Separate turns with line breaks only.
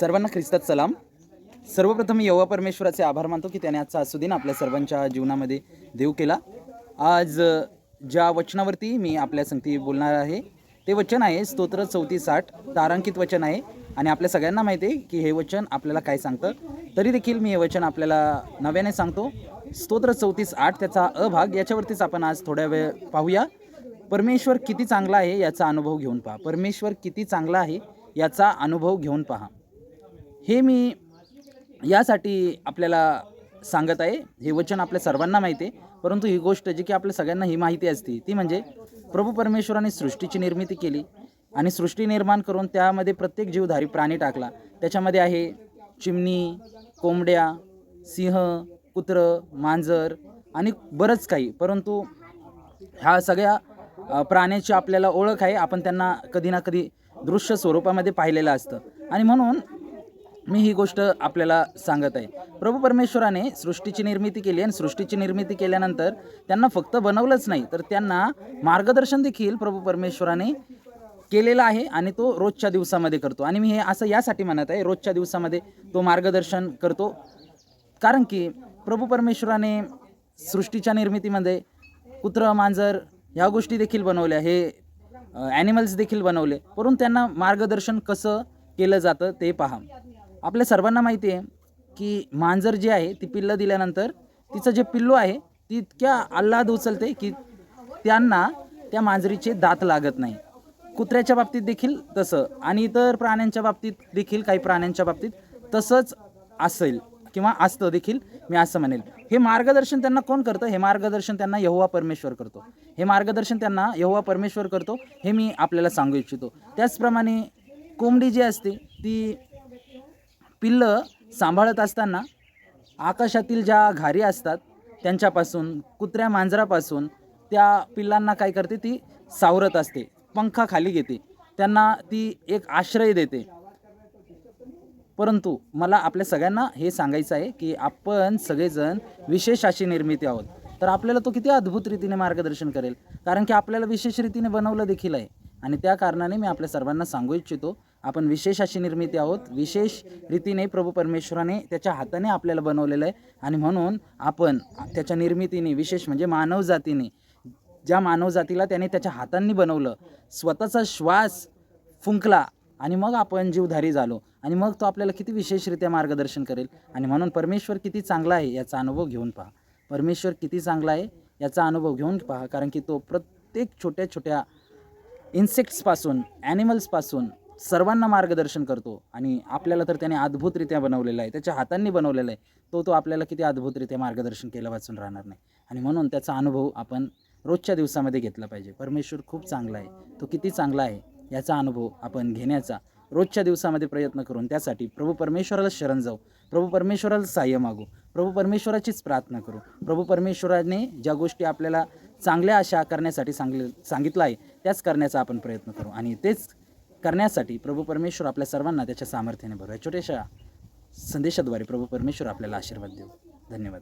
सर्वांना ख्रिस्तात सलाम. सर्वप्रथम मी परमेश्वराचे आभार मानतो की त्याने आजचा सुदिन आपल्या सर्वांच्या जीवनामध्ये देव केला. आज ज्या वचनावरती मी आपल्या संगती बोलणार आहे ते वचन आहे स्तोत्र चौतीस आठ तारांकित वचन आहे. आणि आपल्या सगळ्यांना माहिती आहे की हे वचन आपल्याला काय सांगतं. तरी देखील मी हे वचन आपल्याला नव्याने सांगतो. स्तोत्र चौतीस आठ त्याचा अभाग याच्यावरतीच आपण आज थोड्या वेळ पाहूया. परमेश्वर किती चांगला आहे याचा अनुभव घेऊन पहा. परमेश्वर किती चांगला आहे याचा अनुभव घेऊन पहा. हे मी यासाठी आपल्याला सांगत आहे. हे वचन आपल्या सर्वांना माहिती आहे. परंतु ही गोष्ट जी की आपल्या सगळ्यांना ही माहिती असते ती म्हणजे प्रभू परमेश्वराने सृष्टीची निर्मिती केली आणि सृष्टी निर्माण करून त्यामध्ये प्रत्येक जीवधारी प्राणी टाकला. त्याच्यामध्ये आहे चिमणी कोंबड्या सिंह कुत्रं मांजर आणि बरंच काही. परंतु ह्या सगळ्या प्राण्याची आपल्याला ओळख आहे. आपण त्यांना कधी ना कधी दृश्य स्वरूपामध्ये पाहिलेलं असतं. आणि म्हणून मी ही गोष्ट आपल्याला सांगत आहे. प्रभू परमेश्वराने सृष्टीची निर्मिती केली आणि सृष्टीची निर्मिती केल्यानंतर त्यांना फक्त बनवलंच नाही तर त्यांना मार्गदर्शन देखील प्रभू परमेश्वराने केलेला आहे आणि तो रोजच्या दिवसामध्ये करतो. आणि मी हे असं यासाठी म्हणत आहे रोजच्या दिवसामध्ये तो मार्गदर्शन करतो. कारण की प्रभू परमेश्वराने सृष्टीच्या निर्मितीमध्ये कुत्रं मांजर ह्या गोष्टी देखील बनवल्या हे ॲनिमल्स देखील बनवले. परंतु त्यांना मार्गदर्शन कसं केलं जातं ते पहा. आपल्या सर्वांना माहिती आहे की मांजर जी आहे ती पिल्लं दिल्यानंतर तिचं जे पिल्लू आहे ती इतक्या आल्हाद उचलते की त्यांना त्या मांजरीचे दात लागत नाही. कुत्र्याच्या बाबतीत देखील तसं आणि इतर प्राण्यांच्या बाबतीत देखील काही प्राण्यांच्या बाबतीत तसंच असेल किंवा असतं देखील मी असं म्हणेल. हे मार्गदर्शन त्यांना कोण करतं? हे मार्गदर्शन त्यांना यहोवा परमेश्वर करतो. हे मार्गदर्शन त्यांना यहोवा परमेश्वर करतो हे मी आपल्याला सांगू इच्छितो. त्याचप्रमाणे कोंबडी जी असते ती पिल्लं सांभाळत असताना आकाशातील ज्या घारी असतात त्यांच्यापासून कुत्र्या मांजरापासून त्या पिल्लांना काय करते ती सावरत असते पंखा खाली घेते त्यांना ती एक आश्रय देते. परंतु मला आपल्या सगळ्यांना हे सांगायचं आहे की आपण सगळेजण विशेष अशी निर्मिती आहोत. तर आपल्याला तो किती अद्भुत रीतीने मार्गदर्शन करेल. कारण की आपल्याला विशेष रीतीने बनवलं देखील आहे. आणि त्या कारणाने मी आपल्या सर्वांना सांगू इच्छितो आपण विशेष अशी निर्मिती आहोत. विशेष रीतीने प्रभू परमेश्वराने त्याच्या हाताने आपल्याला बनवलेलं आहे. आणि म्हणून आपण त्याच्या निर्मितीने विशेष म्हणजे मानवजातीने ज्या मानवजातीला त्याने त्याच्या हातांनी बनवलं स्वतःचा श्वास फुंकला आणि मग आपण जीवधारी झालो. आणि मग तो आपल्याला किती विशेषरित्या मार्गदर्शन करेल? आणि म्हणून परमेश्वर किती चांगला आहे याचा अनुभव घेऊन पहा. परमेश्वर किती चांगला आहे याचा अनुभव घेऊन पहा. कारण की तो प्रत्येक छोट्या छोट्या इन्सेक्ट्सपासून ॲनिमल्सपासून सर्वांना मार्गदर्शन करतो आणि आपल्याला तर त्याने अद्भुतरित्या बनवलेला आहे. त्याच्या हातांनी बनवलेला आहे. तो तो आपल्याला किती अद्भुतरित्या मार्गदर्शन केलं वाचून राहणार नाही. आणि म्हणून त्याचा अनुभव आपण रोजच्या दिवसामध्ये घेतला पाहिजे. परमेश्वर खूप चांगला आहे. तो किती चांगला आहे याचा अनुभव आपण घेण्याचा रोजच्या दिवसामध्ये प्रयत्न करून त्यासाठी प्रभू परमेश्वराला शरण जाऊ. प्रभू परमेश्वराला सहाय्य मागू. प्रभू परमेश्वराचीच प्रार्थना करू. प्रभू परमेश्वराने ज्या गोष्टी आपल्याला चांगल्या अशा करण्यासाठी सांगले सांगितलं आहे त्याच करण्याचा आपण प्रयत्न करू. आणि तेच करण्यासाठी प्रभू परमेश्वर आपल्या सर्वांना त्याच्या सामर्थ्याने भरू या छोट्याशा संदेशाद्वारे प्रभू परमेश्वर आपल्याला आशीर्वाद देऊ. धन्यवाद.